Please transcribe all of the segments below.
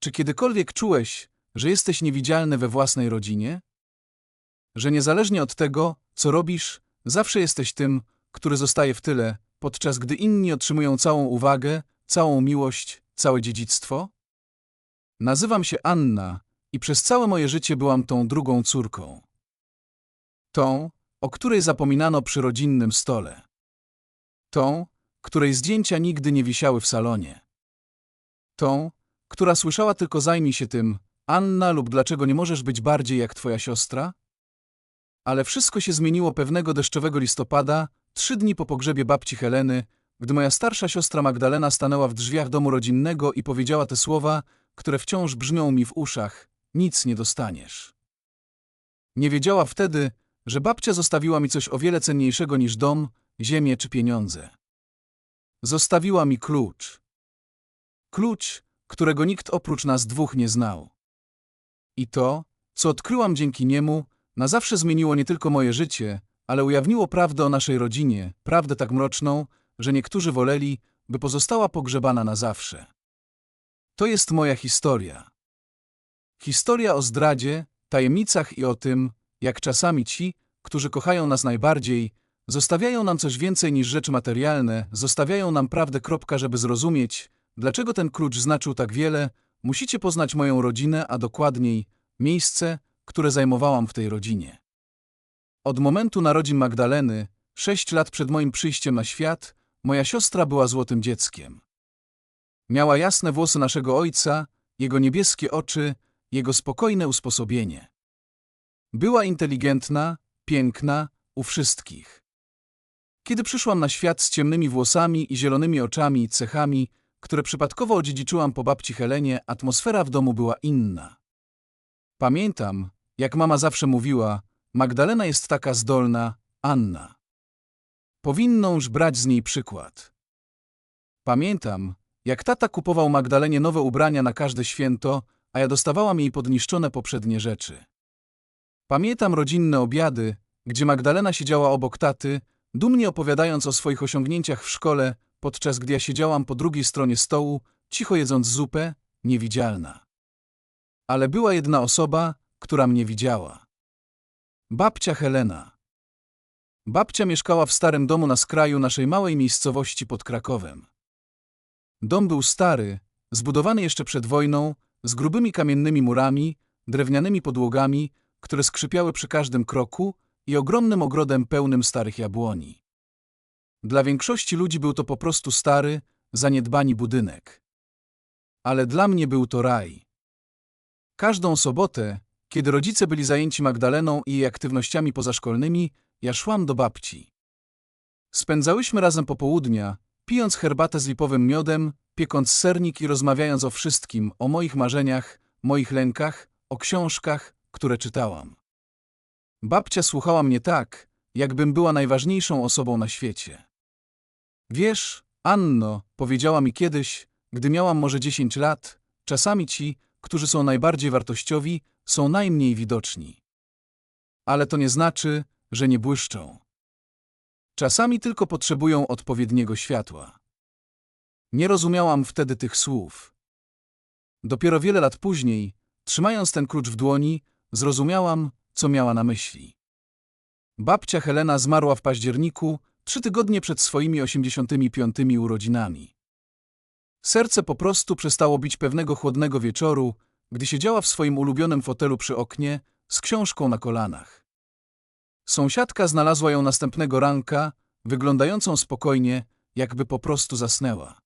Czy kiedykolwiek czułeś, że jesteś niewidzialny we własnej rodzinie? Że niezależnie od tego, co robisz, zawsze jesteś tym, który zostaje w tyle, podczas gdy inni otrzymują całą uwagę, całą miłość, całe dziedzictwo? Nazywam się Anna i przez całe moje życie byłam tą drugą córką. Tą, o której zapominano przy rodzinnym stole. Tą, której zdjęcia nigdy nie wisiały w salonie. Tą, która słyszała tylko zajmij się tym, Anna lub dlaczego nie możesz być bardziej jak twoja siostra? Ale wszystko się zmieniło pewnego deszczowego listopada, trzy dni po pogrzebie babci Heleny, gdy moja starsza siostra Magdalena stanęła w drzwiach domu rodzinnego i powiedziała te słowa, które wciąż brzmią mi w uszach: Nic nie dostaniesz. Nie wiedziała wtedy, że babcia zostawiła mi coś o wiele cenniejszego niż dom, ziemię czy pieniądze. Zostawiła mi klucz. Klucz, którego nikt oprócz nas dwóch nie znał. I to, co odkryłam dzięki niemu, na zawsze zmieniło nie tylko moje życie, ale ujawniło prawdę o naszej rodzinie, prawdę tak mroczną, że niektórzy woleli, by pozostała pogrzebana na zawsze. To jest moja historia. Historia o zdradzie, tajemnicach i o tym, jak czasami ci, którzy kochają nas najbardziej, zostawiają nam coś więcej niż rzeczy materialne, zostawiają nam prawdę. Kropka, żeby zrozumieć, dlaczego ten klucz znaczył tak wiele, musicie poznać moją rodzinę, a dokładniej miejsce, które zajmowałam w tej rodzinie. Od momentu narodzin Magdaleny, sześć lat przed moim przyjściem na świat, moja siostra była złotym dzieckiem. Miała jasne włosy naszego ojca, jego niebieskie oczy, jego spokojne usposobienie. Była inteligentna, piękna, u wszystkich. Kiedy przyszłam na świat z ciemnymi włosami i zielonymi oczami i cechami, które przypadkowo odziedziczyłam po babci Helenie, atmosfera w domu była inna. Pamiętam, jak mama zawsze mówiła, Magdalena jest taka zdolna, Anna. Powinnąż brać z niej przykład. Pamiętam, jak tata kupował Magdalenie nowe ubrania na każde święto, a ja dostawałam jej podniszczone poprzednie rzeczy. Pamiętam rodzinne obiady, gdzie Magdalena siedziała obok taty, dumnie opowiadając o swoich osiągnięciach w szkole, podczas gdy ja siedziałam po drugiej stronie stołu, cicho jedząc zupę, niewidzialna. Ale była jedna osoba, która mnie widziała. Babcia Helena. Babcia mieszkała w starym domu na skraju naszej małej miejscowości pod Krakowem. Dom był stary, zbudowany jeszcze przed wojną, z grubymi kamiennymi murami, drewnianymi podłogami, które skrzypiały przy każdym kroku i ogromnym ogrodem pełnym starych jabłoni. Dla większości ludzi był to po prostu stary, zaniedbani budynek. Ale dla mnie był to raj. Każdą sobotę, kiedy rodzice byli zajęci Magdaleną i jej aktywnościami pozaszkolnymi, ja szłam do babci. Spędzałyśmy razem popołudnia, pijąc herbatę z lipowym miodem, piekąc sernik i rozmawiając o wszystkim, o moich marzeniach, moich lękach, o książkach, które czytałam. Babcia słuchała mnie tak, jakbym była najważniejszą osobą na świecie. Wiesz, Anno, powiedziała mi kiedyś, gdy miałam może dziesięć lat, czasami ci, którzy są najbardziej wartościowi, są najmniej widoczni. Ale to nie znaczy, że nie błyszczą. Czasami tylko potrzebują odpowiedniego światła. Nie rozumiałam wtedy tych słów. Dopiero wiele lat później, trzymając ten klucz w dłoni, zrozumiałam, co miała na myśli. Babcia Helena zmarła w październiku, trzy tygodnie przed swoimi 85 urodzinami. Serce po prostu przestało bić pewnego chłodnego wieczoru, gdy siedziała w swoim ulubionym fotelu przy oknie z książką na kolanach. Sąsiadka znalazła ją następnego ranka, wyglądającą spokojnie, jakby po prostu zasnęła.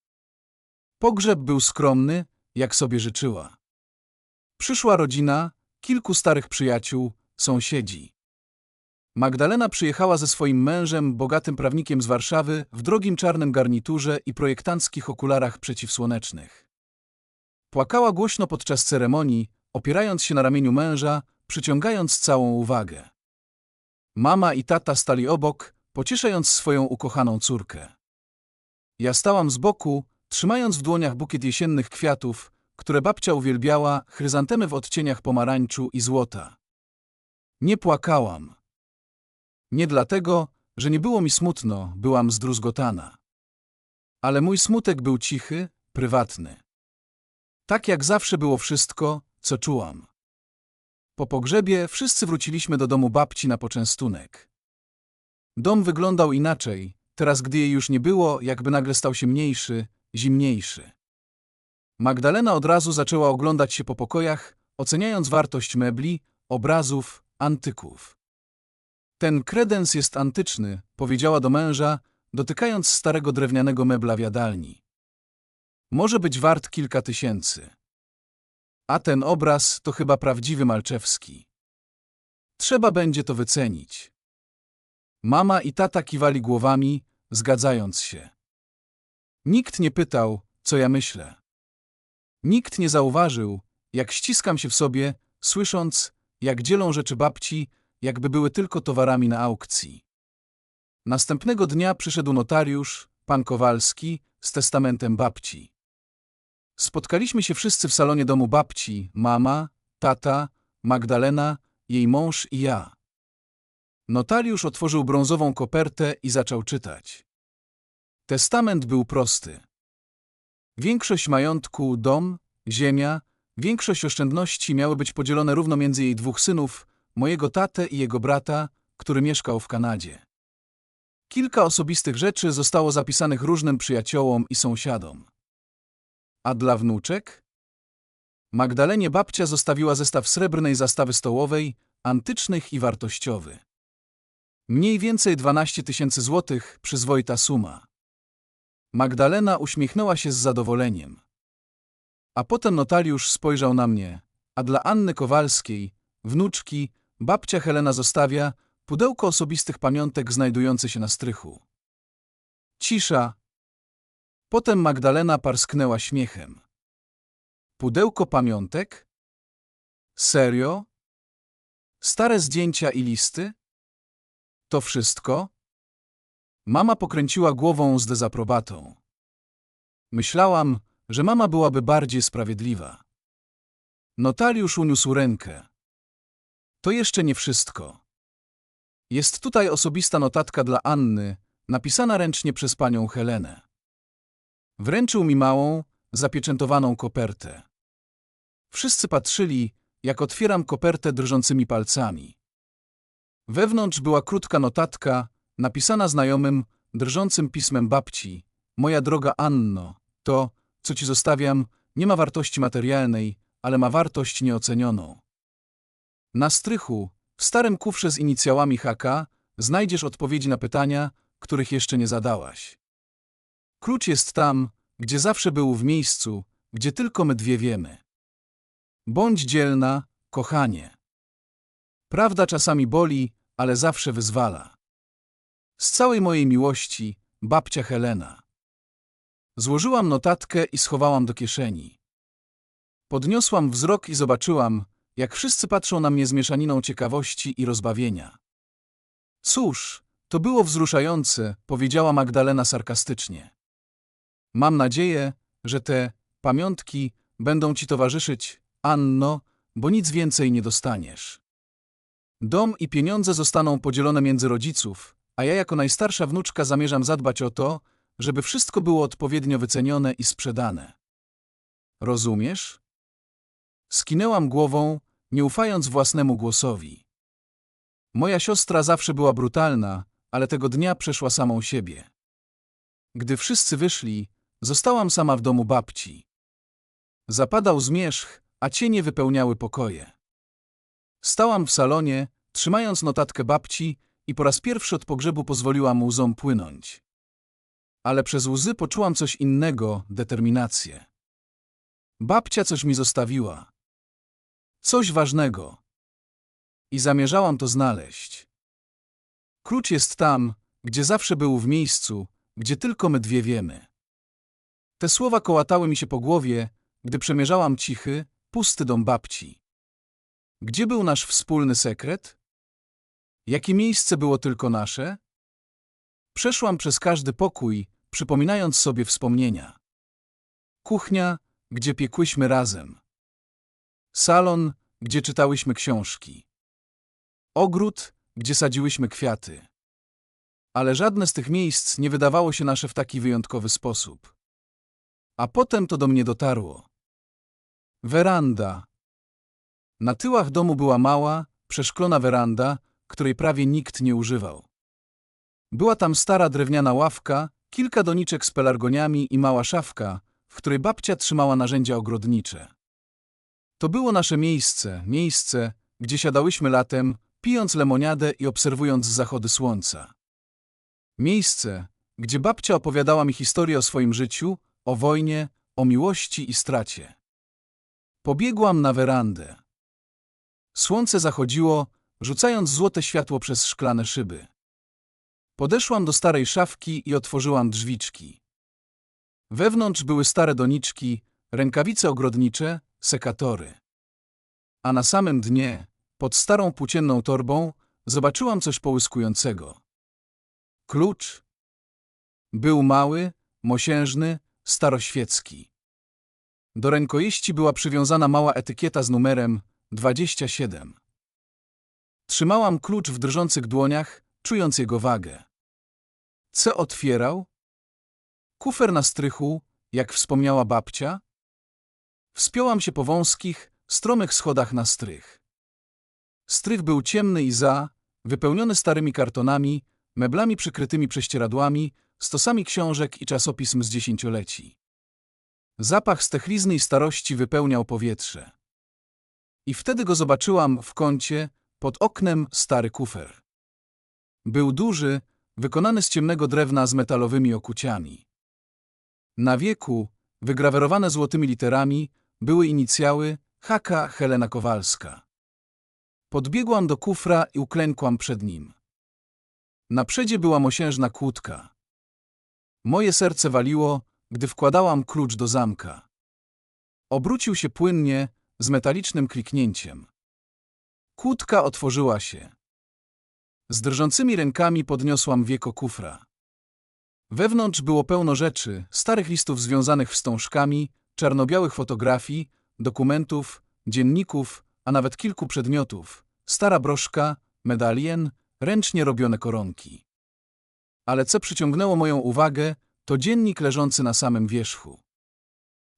Pogrzeb był skromny, jak sobie życzyła. Przyszła rodzina, kilku starych przyjaciół, sąsiedzi. Magdalena przyjechała ze swoim mężem, bogatym prawnikiem z Warszawy, w drogim czarnym garniturze i projektanckich okularach przeciwsłonecznych. Płakała głośno podczas ceremonii, opierając się na ramieniu męża, przyciągając całą uwagę. Mama i tata stali obok, pocieszając swoją ukochaną córkę. Ja stałam z boku, trzymając w dłoniach bukiet jesiennych kwiatów, które babcia uwielbiała, chryzantemy w odcieniach pomarańczu i złota. Nie płakałam. Nie dlatego, że nie było mi smutno, byłam zdruzgotana. Ale mój smutek był cichy, prywatny. Tak jak zawsze było wszystko, co czułam. Po pogrzebie wszyscy wróciliśmy do domu babci na poczęstunek. Dom wyglądał inaczej, teraz gdy jej już nie było, jakby nagle stał się mniejszy, zimniejszy. Magdalena od razu zaczęła oglądać się po pokojach, oceniając wartość mebli, obrazów, antyków. Ten kredens jest antyczny, powiedziała do męża, dotykając starego drewnianego mebla w jadalni. Może być wart kilka tysięcy. A ten obraz to chyba prawdziwy Malczewski. Trzeba będzie to wycenić. Mama i tata kiwali głowami, zgadzając się. Nikt nie pytał, co ja myślę. Nikt nie zauważył, jak ściskam się w sobie, słysząc, jak dzielą rzeczy babci, jakby były tylko towarami na aukcji. Następnego dnia przyszedł notariusz, pan Kowalski, z testamentem babci. Spotkaliśmy się wszyscy w salonie domu babci, mama, tata, Magdalena, jej mąż i ja. Notariusz otworzył brązową kopertę i zaczął czytać. Testament był prosty. Większość majątku, dom, ziemia, większość oszczędności miały być podzielone równo między jej dwóch synów, mojego tatę i jego brata, który mieszkał w Kanadzie. Kilka osobistych rzeczy zostało zapisanych różnym przyjaciołom i sąsiadom. A dla wnuczek? Magdalenie babcia zostawiła zestaw srebrnej zastawy stołowej, antycznych i wartościowy. Mniej więcej 12 tysięcy złotych, przyzwoita suma. Magdalena uśmiechnęła się z zadowoleniem. A potem notariusz spojrzał na mnie, a dla Anny Kowalskiej, wnuczki, babcia Helena zostawia pudełko osobistych pamiątek znajdujące się na strychu. Cisza. Potem Magdalena parsknęła śmiechem. Pudełko pamiątek? Serio? Stare zdjęcia i listy? To wszystko? Mama pokręciła głową z dezaprobatą. Myślałam, że mama byłaby bardziej sprawiedliwa. Notariusz uniósł rękę. To jeszcze nie wszystko. Jest tutaj osobista notatka dla Anny, napisana ręcznie przez panią Helenę. Wręczył mi małą, zapieczętowaną kopertę. Wszyscy patrzyli, jak otwieram kopertę drżącymi palcami. Wewnątrz była krótka notatka, napisana znajomym, drżącym pismem babci. Moja droga Anno, to, co ci zostawiam, nie ma wartości materialnej, ale ma wartość nieocenioną. Na strychu, w starym kufrze z inicjałami HK, znajdziesz odpowiedzi na pytania, których jeszcze nie zadałaś. Klucz jest tam, gdzie zawsze był w miejscu, gdzie tylko my dwie wiemy. Bądź dzielna, kochanie. Prawda czasami boli, ale zawsze wyzwala. Z całej mojej miłości, babcia Helena. Złożyłam notatkę i schowałam do kieszeni. Podniosłam wzrok i zobaczyłam, jak wszyscy patrzą na mnie z mieszaniną ciekawości i rozbawienia. Cóż, to było wzruszające, powiedziała Magdalena sarkastycznie. Mam nadzieję, że te pamiątki będą ci towarzyszyć, Anno, bo nic więcej nie dostaniesz. Dom i pieniądze zostaną podzielone między rodziców, a ja jako najstarsza wnuczka zamierzam zadbać o to, żeby wszystko było odpowiednio wycenione i sprzedane. Rozumiesz? Skinęłam głową, nie ufając własnemu głosowi. Moja siostra zawsze była brutalna, ale tego dnia przeszła samą siebie. Gdy wszyscy wyszli, zostałam sama w domu babci. Zapadał zmierzch, a cienie wypełniały pokoje. Stałam w salonie, trzymając notatkę babci i po raz pierwszy od pogrzebu pozwoliłam łzom płynąć. Ale przez łzy poczułam coś innego, determinację. Babcia coś mi zostawiła. Coś ważnego. I zamierzałam to znaleźć. Klucz jest tam, gdzie zawsze był w miejscu, gdzie tylko my dwie wiemy. Te słowa kołatały mi się po głowie, gdy przemierzałam cichy, pusty dom babci. Gdzie był nasz wspólny sekret? Jakie miejsce było tylko nasze? Przeszłam przez każdy pokój, przypominając sobie wspomnienia. Kuchnia, gdzie piekłyśmy razem. Salon, gdzie czytałyśmy książki. Ogród, gdzie sadziłyśmy kwiaty. Ale żadne z tych miejsc nie wydawało się nasze w taki wyjątkowy sposób. A potem to do mnie dotarło. Weranda. Na tyłach domu była mała, przeszklona weranda, której prawie nikt nie używał. Była tam stara drewniana ławka, kilka doniczek z pelargoniami i mała szafka, w której babcia trzymała narzędzia ogrodnicze. To było nasze miejsce, miejsce, gdzie siadałyśmy latem, pijąc lemoniadę i obserwując zachody słońca. Miejsce, gdzie babcia opowiadała mi historię o swoim życiu, o wojnie, o miłości i stracie. Pobiegłam na werandę. Słońce zachodziło, rzucając złote światło przez szklane szyby. Podeszłam do starej szafki i otworzyłam drzwiczki. Wewnątrz były stare doniczki, rękawice ogrodnicze, sekatory. A na samym dnie, pod starą płócienną torbą, zobaczyłam coś połyskującego. Klucz. Był mały, mosiężny, staroświecki. Do rękojeści była przywiązana mała etykieta z numerem 27. Trzymałam klucz w drżących dłoniach, czując jego wagę. Co otwierał? Kufer na strychu, jak wspomniała babcia. Wspiąłam się po wąskich, stromych schodach na strych. Strych był ciemny i za, wypełniony starymi kartonami, meblami przykrytymi prześcieradłami, stosami książek i czasopism z dziesięcioleci. Zapach stechlizny i starości wypełniał powietrze. I wtedy go zobaczyłam w kącie, pod oknem stary kufer. Był duży, wykonany z ciemnego drewna z metalowymi okuciami. Na wieku, wygrawerowane złotymi literami, były inicjały Haka Helena Kowalska. Podbiegłam do kufra i uklękłam przed nim. Na przedzie była mosiężna kłódka. Moje serce waliło, gdy wkładałam klucz do zamka. Obrócił się płynnie, z metalicznym kliknięciem. Kłódka otworzyła się. Z drżącymi rękami podniosłam wieko kufra. Wewnątrz było pełno rzeczy, starych listów związanych wstążkami, czarno-białych fotografii, dokumentów, dzienników, a nawet kilku przedmiotów, stara broszka, medalien, ręcznie robione koronki. Ale co przyciągnęło moją uwagę, to dziennik leżący na samym wierzchu.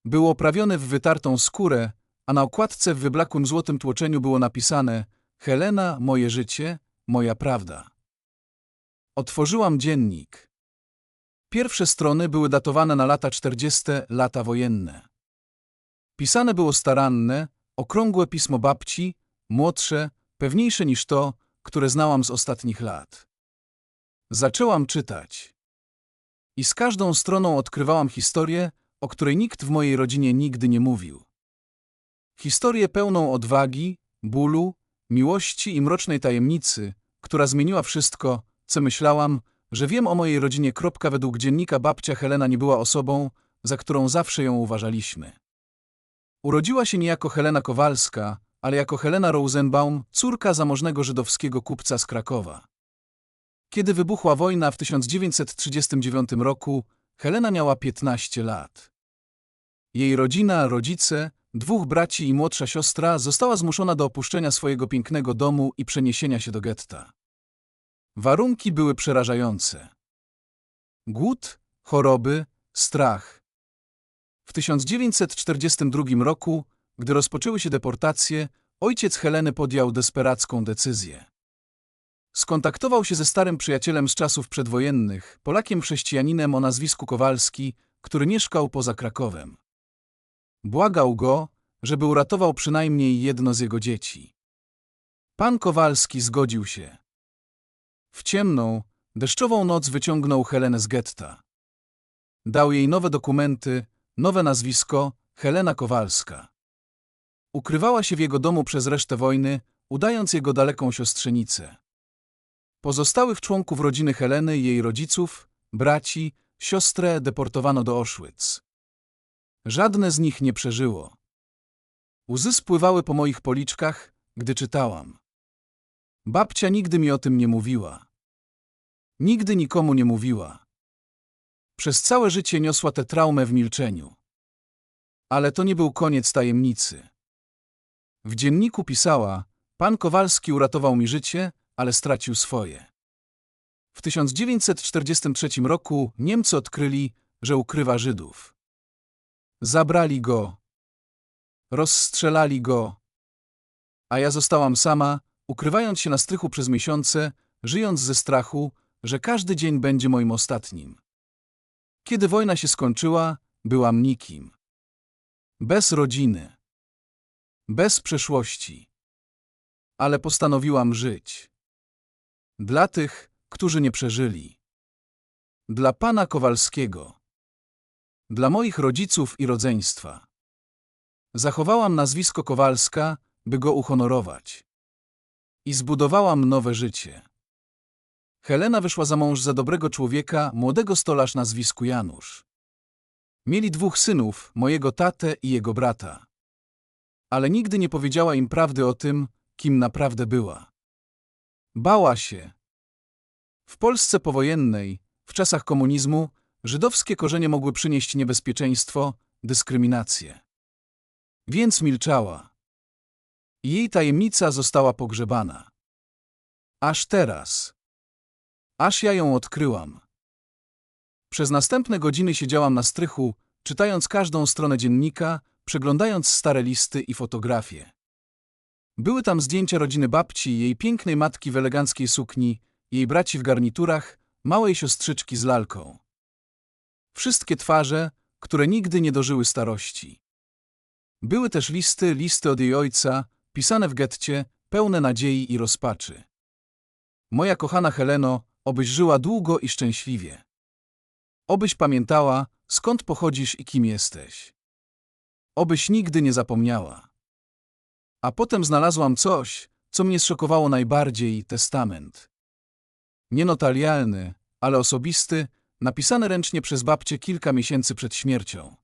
Był oprawiony w wytartą skórę, a na okładce w wyblakłym złotym tłoczeniu było napisane Helena, moje życie, moja prawda. Otworzyłam dziennik. Pierwsze strony były datowane na lata 40. lata wojenne. Pisane było staranne, okrągłe pismo babci, młodsze, pewniejsze niż to, które znałam z ostatnich lat. Zaczęłam czytać. I z każdą stroną odkrywałam historię, o której nikt w mojej rodzinie nigdy nie mówił. Historię pełną odwagi, bólu, miłości i mrocznej tajemnicy, która zmieniła wszystko, co myślałam, że wiem o mojej rodzinie. Według dziennika babcia Helena nie była osobą, za którą zawsze ją uważaliśmy. Urodziła się nie jako Helena Kowalska, ale jako Helena Rosenbaum, córka zamożnego żydowskiego kupca z Krakowa. Kiedy wybuchła wojna w 1939 roku, Helena miała 15 lat. Jej rodzina, rodzice, dwóch braci i młodsza siostra została zmuszona do opuszczenia swojego pięknego domu i przeniesienia się do getta. Warunki były przerażające. Głód, choroby, strach. W 1942 roku, gdy rozpoczęły się deportacje, ojciec Heleny podjął desperacką decyzję. Skontaktował się ze starym przyjacielem z czasów przedwojennych, Polakiem chrześcijaninem o nazwisku Kowalski, który mieszkał poza Krakowem. Błagał go, żeby uratował przynajmniej jedno z jego dzieci. Pan Kowalski zgodził się. W ciemną, deszczową noc wyciągnął Helenę z getta. Dał jej nowe dokumenty, nowe nazwisko Helena Kowalska. Ukrywała się w jego domu przez resztę wojny, udając jego daleką siostrzenicę. Pozostałych członków rodziny Heleny i jej rodziców, braci, siostrę deportowano do Auschwitz. Żadne z nich nie przeżyło. Łzy spływały po moich policzkach, gdy czytałam. Babcia nigdy mi o tym nie mówiła. Nigdy nikomu nie mówiła. Przez całe życie niosła tę traumę w milczeniu. Ale to nie był koniec tajemnicy. W dzienniku pisała, pan Kowalski uratował mi życie, ale stracił swoje. W 1943 roku Niemcy odkryli, że ukrywa Żydów. Zabrali go. rozstrzelali go. A ja zostałam sama, ukrywając się na strychu przez miesiące, żyjąc ze strachu, że każdy dzień będzie moim ostatnim. Kiedy wojna się skończyła, byłam nikim. Bez rodziny. Bez przeszłości. Ale postanowiłam żyć. Dla tych, którzy nie przeżyli. Dla pana Kowalskiego. Dla moich rodziców i rodzeństwa. Zachowałam nazwisko Kowalska, by go uhonorować. I zbudowałam nowe życie. Helena wyszła za mąż za dobrego człowieka, młodego stolarz nazwisku Janusz. Mieli dwóch synów, mojego tatę i jego brata. Ale nigdy nie powiedziała im prawdy o tym, kim naprawdę była. Bała się. W Polsce powojennej, w czasach komunizmu, żydowskie korzenie mogły przynieść niebezpieczeństwo, dyskryminację. Więc milczała. Jej tajemnica została pogrzebana. Aż teraz. Aż ja ją odkryłam. Przez następne godziny siedziałam na strychu, czytając każdą stronę dziennika, przeglądając stare listy i fotografie. Były tam zdjęcia rodziny babci, jej pięknej matki w eleganckiej sukni, jej braci w garniturach, małej siostrzyczki z lalką. Wszystkie twarze, które nigdy nie dożyły starości. Były też listy, listy od jej ojca, pisane w getcie, pełne nadziei i rozpaczy. Moja kochana Heleno, obyś żyła długo i szczęśliwie. Obyś pamiętała, skąd pochodzisz i kim jesteś. Obyś nigdy nie zapomniała. A potem znalazłam coś, co mnie zszokowało najbardziej testament. Nienotarialny, ale osobisty, napisany ręcznie przez babcię kilka miesięcy przed śmiercią.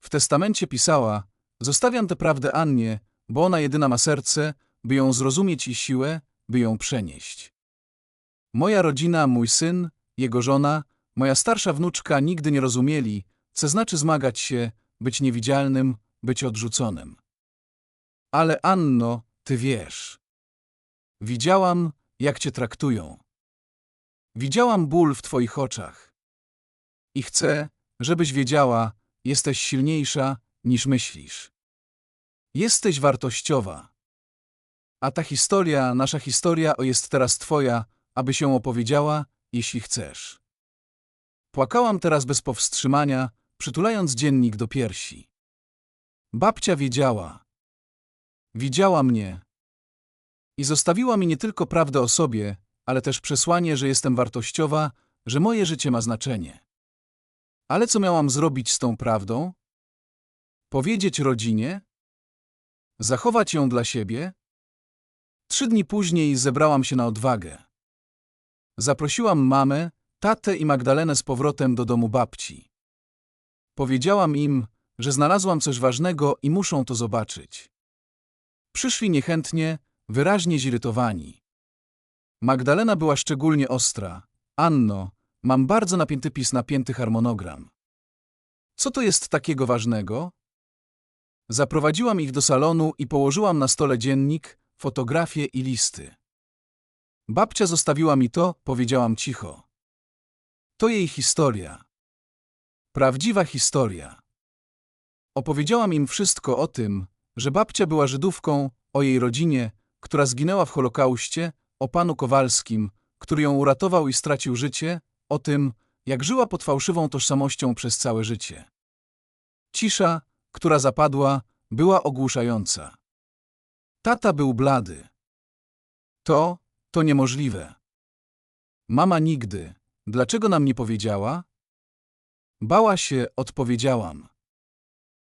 W testamencie pisała: Zostawiam tę prawdę Annie, bo ona jedyna ma serce, by ją zrozumieć i siłę, by ją przenieść. Moja rodzina, mój syn, jego żona, moja starsza wnuczka nigdy nie rozumieli, co znaczy zmagać się, być niewidzialnym, być odrzuconym. Ale Anno, ty wiesz. Widziałam, jak cię traktują. Widziałam ból w twoich oczach. I chcę, żebyś wiedziała, jesteś silniejsza, niż myślisz. Jesteś wartościowa. A ta historia, nasza historia, o jest teraz twoja, aby się opowiedziała, jeśli chcesz. Płakałam teraz bez powstrzymania, przytulając dziennik do piersi. Babcia wiedziała. Widziała mnie. I zostawiła mi nie tylko prawdę o sobie, ale też przesłanie, że jestem wartościowa, że moje życie ma znaczenie. Ale co miałam zrobić z tą prawdą? Powiedzieć rodzinie? Zachować ją dla siebie? Trzy dni później zebrałam się na odwagę. Zaprosiłam mamę, tatę i Magdalenę z powrotem do domu babci. Powiedziałam im, że znalazłam coś ważnego i muszą to zobaczyć. Przyszli niechętnie, wyraźnie zirytowani. Magdalena była szczególnie ostra. Anno, mam bardzo napięty pis, napięty harmonogram. Co to jest takiego ważnego? Zaprowadziłam ich do salonu i położyłam na stole dziennik, fotografie i listy. Babcia zostawiła mi to, powiedziałam cicho. To jej historia. Prawdziwa historia. Opowiedziałam im wszystko o tym, że babcia była Żydówką, o jej rodzinie, która zginęła w Holokauście, o panu Kowalskim, który ją uratował i stracił życie, o tym, jak żyła pod fałszywą tożsamością przez całe życie. Cisza, która zapadła, była ogłuszająca. Tata był blady. To, to niemożliwe. Mama nigdy. Dlaczego nam nie powiedziała? Bała się, odpowiedziałam.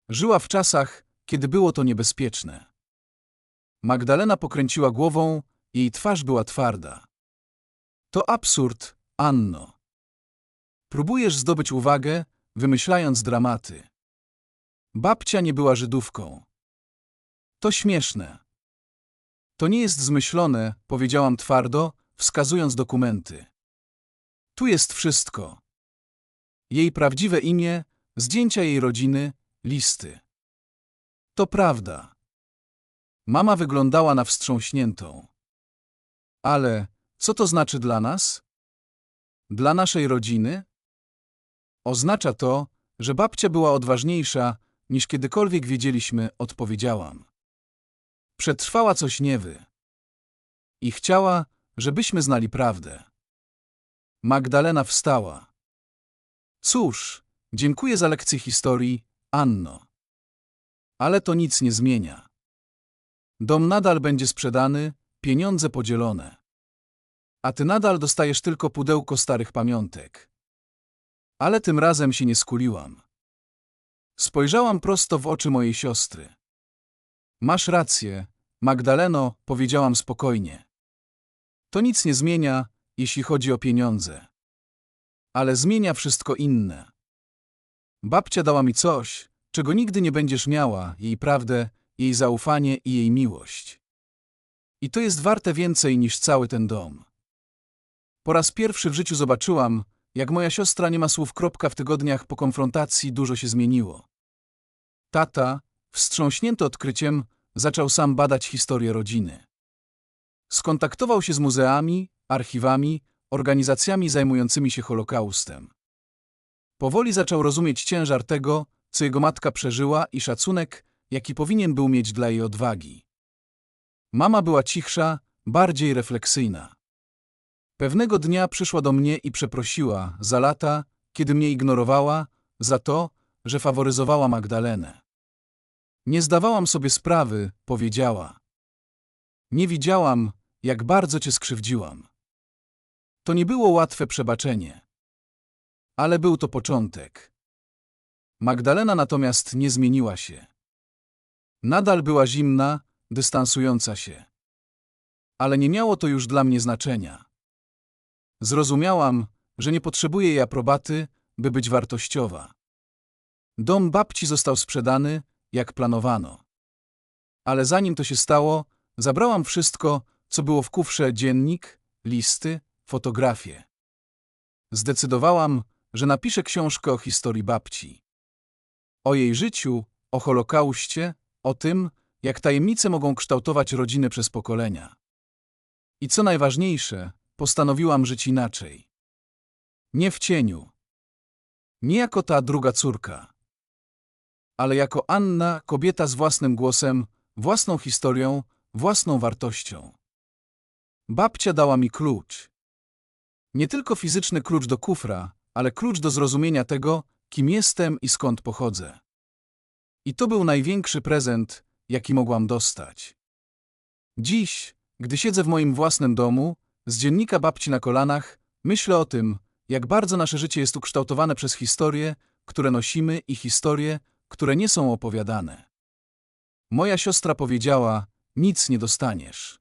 Żyła w czasach, kiedy było to niebezpieczne. Magdalena pokręciła głową, jej twarz była twarda. To absurd, Anno. Próbujesz zdobyć uwagę, wymyślając dramaty. Babcia nie była Żydówką. To śmieszne. To nie jest zmyślone, powiedziałam twardo, wskazując dokumenty. Tu jest wszystko. Jej prawdziwe imię, zdjęcia jej rodziny, listy. To prawda. Mama wyglądała na wstrząśniętą. Ale co to znaczy dla nas? Dla naszej rodziny? Oznacza to, że babcia była odważniejsza, niż kiedykolwiek wiedzieliśmy, odpowiedziałam. Przetrwała coś niewy. I chciała, żebyśmy znali prawdę. Magdalena wstała. Cóż, dziękuję za lekcję historii, Anno. Ale to nic nie zmienia. Dom nadal będzie sprzedany, pieniądze podzielone. A ty nadal dostajesz tylko pudełko starych pamiątek. Ale tym razem się nie skuliłam. Spojrzałam prosto w oczy mojej siostry. Masz rację, Magdaleno, powiedziałam spokojnie. To nic nie zmienia, jeśli chodzi o pieniądze. Ale zmienia wszystko inne. Babcia dała mi coś, czego nigdy nie będziesz miała, jej prawdę, jej zaufanie i jej miłość. I to jest warte więcej niż cały ten dom. Po raz pierwszy w życiu zobaczyłam, jak moja siostra nie ma słów kropka w tygodniach po konfrontacji dużo się zmieniło. Tata, wstrząśnięty odkryciem, zaczął sam badać historię rodziny. Skontaktował się z muzeami, archiwami, organizacjami zajmującymi się Holokaustem. Powoli zaczął rozumieć ciężar tego, co jego matka przeżyła i szacunek, jaki powinien był mieć dla jej odwagi. Mama była cichsza, bardziej refleksyjna. Pewnego dnia przyszła do mnie i przeprosiła za lata, kiedy mnie ignorowała, za to, że faworyzowała Magdalenę. Nie zdawałam sobie sprawy, powiedziała. Nie widziałam, jak bardzo cię skrzywdziłam. To nie było łatwe przebaczenie. Ale był to początek. Magdalena natomiast nie zmieniła się. Nadal była zimna, dystansująca się. Ale nie miało to już dla mnie znaczenia. Zrozumiałam, że nie potrzebuję jej aprobaty, by być wartościowa. Dom babci został sprzedany, jak planowano. Ale zanim to się stało, zabrałam wszystko, co było w kufrze dziennik, listy, fotografie. Zdecydowałam, że napiszę książkę o historii babci. O jej życiu, o Holokauście, o tym, jak tajemnice mogą kształtować rodziny przez pokolenia. I co najważniejsze, postanowiłam żyć inaczej. Nie w cieniu. Nie jako ta druga córka. Ale jako Anna, kobieta z własnym głosem, własną historią, własną wartością. Babcia dała mi klucz. Nie tylko fizyczny klucz do kufra, ale klucz do zrozumienia tego, kim jestem i skąd pochodzę. I to był największy prezent, jaki mogłam dostać. Dziś, gdy siedzę w moim własnym domu, z dziennika babci na kolanach, myślę o tym, jak bardzo nasze życie jest ukształtowane przez historie, które nosimy i historie, które nie są opowiadane. Moja siostra powiedziała, nic nie dostaniesz.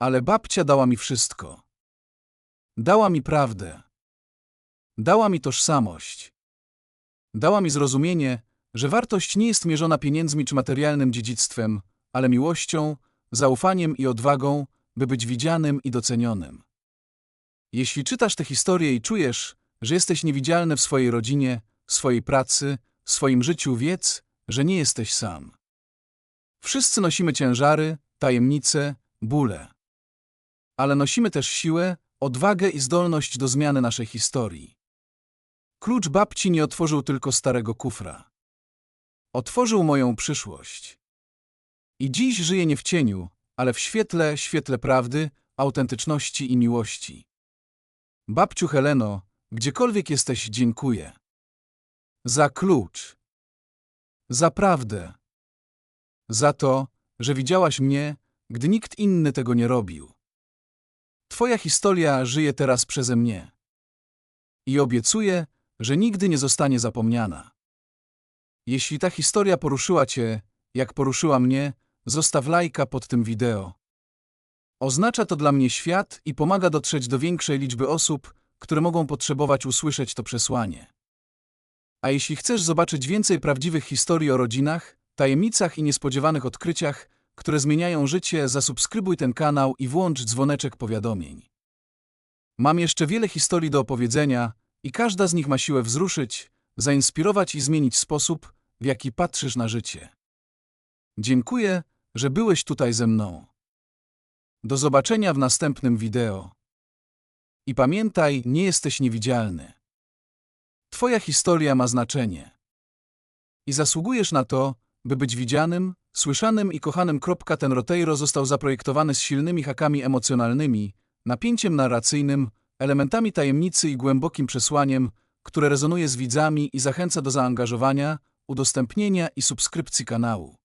Ale babcia dała mi wszystko. Dała mi prawdę. Dała mi tożsamość. Dała mi zrozumienie, że wartość nie jest mierzona pieniędzmi czy materialnym dziedzictwem, ale miłością, zaufaniem i odwagą, by być widzianym i docenionym. Jeśli czytasz tę historię i czujesz, że jesteś niewidzialny w swojej rodzinie, swojej pracy, swoim życiu, wiedz, że nie jesteś sam. Wszyscy nosimy ciężary, tajemnice, bóle. Ale nosimy też siłę, odwagę i zdolność do zmiany naszej historii. Klucz babci nie otworzył tylko starego kufra. Otworzył moją przyszłość. I dziś żyję nie w cieniu, ale w świetle, świetle prawdy, autentyczności i miłości. Babciu Heleno, gdziekolwiek jesteś, dziękuję. Za klucz. Za prawdę. Za to, że widziałaś mnie, gdy nikt inny tego nie robił. Twoja historia żyje teraz przeze mnie. I obiecuję, że nigdy nie zostanie zapomniana. Jeśli ta historia poruszyła Cię, jak poruszyła mnie, zostaw lajka pod tym wideo. Oznacza to dla mnie świat i pomaga dotrzeć do większej liczby osób, które mogą potrzebować usłyszeć to przesłanie. A jeśli chcesz zobaczyć więcej prawdziwych historii o rodzinach, tajemnicach i niespodziewanych odkryciach, które zmieniają życie, zasubskrybuj ten kanał i włącz dzwoneczek powiadomień. Mam jeszcze wiele historii do opowiedzenia i każda z nich ma siłę wzruszyć, zainspirować i zmienić sposób, w jaki patrzysz na życie. Dziękuję, że byłeś tutaj ze mną. Do zobaczenia w następnym wideo. I pamiętaj, nie jesteś niewidzialny. Twoja historia ma znaczenie. I zasługujesz na to, by być widzianym, słyszanym i kochanym. Ten Roteiro został zaprojektowany z silnymi hakami emocjonalnymi, napięciem narracyjnym, elementami tajemnicy i głębokim przesłaniem, które rezonuje z widzami i zachęca do zaangażowania, udostępnienia i subskrypcji kanału.